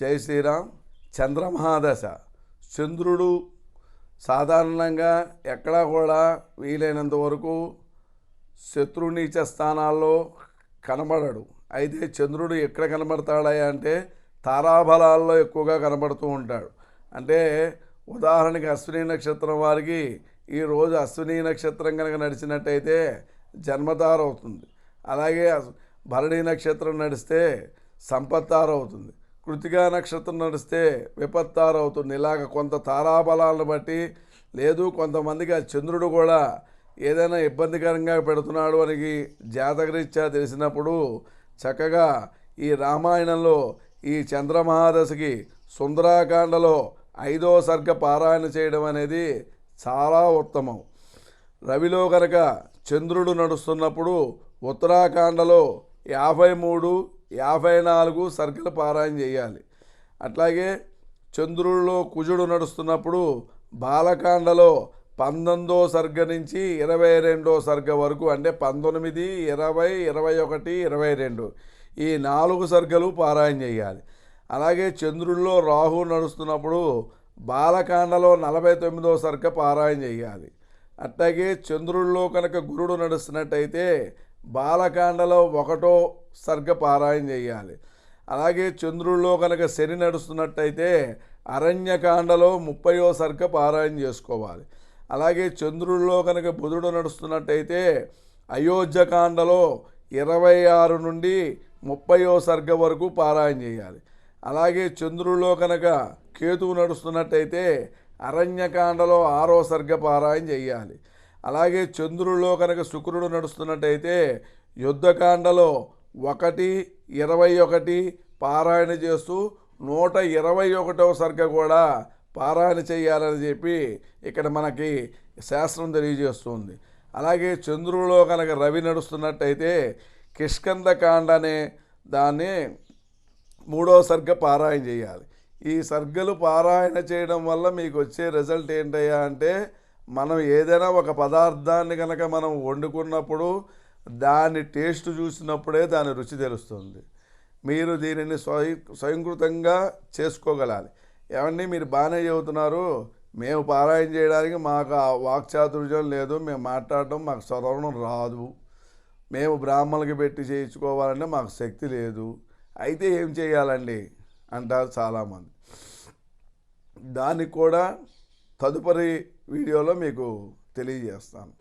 జై శ్రీరామ్. చంద్రమహాదశ. చంద్రుడు సాధారణంగా ఎక్కడా కూడా వీలైనంత వరకు శత్రునీచ స్థానాల్లో కనబడడు. అయితే చంద్రుడు ఎక్కడ కనబడతాడా అంటే తారాబలాల్లో ఎక్కువగా కనబడుతూ ఉంటాడు. అంటే ఉదాహరణకి అశ్విని నక్షత్రం వారికి ఈరోజు అశ్విని నక్షత్రం కనుక నడిచినట్టయితే జన్మతార అవుతుంది అలాగే భరణీ భరణి నక్షత్రం నడిస్తే సంపత్తార అవుతుంది కృతిగా నక్షత్రం నడిస్తే విపత్తారవుతుంది. ఇలాగ కొంత తారాబలాలను బట్టి లేదు కొంతమందికి ఆ చంద్రుడు కూడా ఏదైనా ఇబ్బందికరంగా పెడుతున్నాడు అని జాతకరీత్యా తెలిసినప్పుడు చక్కగా ఈ రామాయణంలో ఈ చంద్రమహాదశకి సుందరాకాండలో ఐదో సర్గ పారాయణ చేయడం అనేది చాలా ఉత్తమం. రవిలో కనుక చంద్రుడు నడుస్తున్నప్పుడు ఉత్తరాఖండలో యాభై మూడు యాభై నాలుగు సర్కిల్ పారాయణ చేయాలి. అట్లాగే చంద్రుల్లో కుజుడు నడుస్తున్నప్పుడు బాలకాండలో పంతొమ్మిదో సర్గ నుంచి ఇరవై రెండో సర్గ వరకు అంటే పంతొమ్మిది ఇరవై ఇరవై ఒకటి ఇరవై రెండు ఈ నాలుగు సర్గలు పారాయణ చేయాలి. అలాగే చంద్రుల్లో రాహు నడుస్తున్నప్పుడు బాలకాండలో నలభై తొమ్మిదో సర్గ పారాయణ చేయాలి. అట్లాగే చంద్రుల్లో కనుక గురుడు నడుస్తున్నట్టయితే బాలకాండలో ఒకటో సర్గ పారాయణ చేయాలి. అలాగే చంద్రుల్లో కనుక శని నడుస్తున్నట్టయితే అరణ్యకాండలో ముప్పయో సర్గ పారాయణ చేసుకోవాలి. అలాగే చంద్రుల్లో కనుక బుధుడు నడుస్తున్నట్టయితే అయోధ్యకాండలో ఇరవై ఆరు నుండి ముప్పయో సర్గ వరకు పారాయణ చేయాలి. అలాగే చంద్రుల్లో కనుక కేతువు నడుస్తున్నట్టయితే అరణ్యకాండలో ఆరో సర్గ పారాయణ చేయాలి. అలాగే చంద్రుల్లో కనుక శుక్రుడు నడుస్తున్నట్టయితే యుద్ధకాండలో ఒకటి ఇరవై ఒకటి పారాయణ చేస్తూ నూట ఇరవై ఒకటవ సర్గ కూడా పారాయణ చేయాలని చెప్పి ఇక్కడ మనకి శాస్త్రం తెలియజేస్తుంది. అలాగే చంద్రుడిలో కనుక రవి నడుస్తున్నట్టయితే కిష్కందకాండ అనే దాన్ని మూడో సర్గ పారాయణ చేయాలి. ఈ సర్గలు పారాయణ చేయడం వల్ల మీకు వచ్చే రిజల్ట్ ఏంటయ్యా అంటే మనం ఏదైనా ఒక పదార్థాన్ని కనుక మనం వండుకున్నప్పుడు దాని టేస్ట్ చూసినప్పుడే దాని రుచి తెలుస్తుంది. మీరు దీనిని స్వయం స్వయంకృతంగా చేసుకోగలాలి. ఏమండి మీరు బాగానే చెబుతున్నారు. మేము పారాయణ చేయడానికి మాకు ఆ వాక్చాతుర్యం లేదు. మేము మాట్లాడడం మాకు చదవడం రాదు. మేము బ్రాహ్మణులకి పెట్టి చేయించుకోవాలంటే మాకు శక్తి లేదు. అయితే ఏం చేయాలండి? అంటారు చాలామంది. దానికి కూడా తదుపరి వీడియోలో మీకు తెలియజేస్తాను.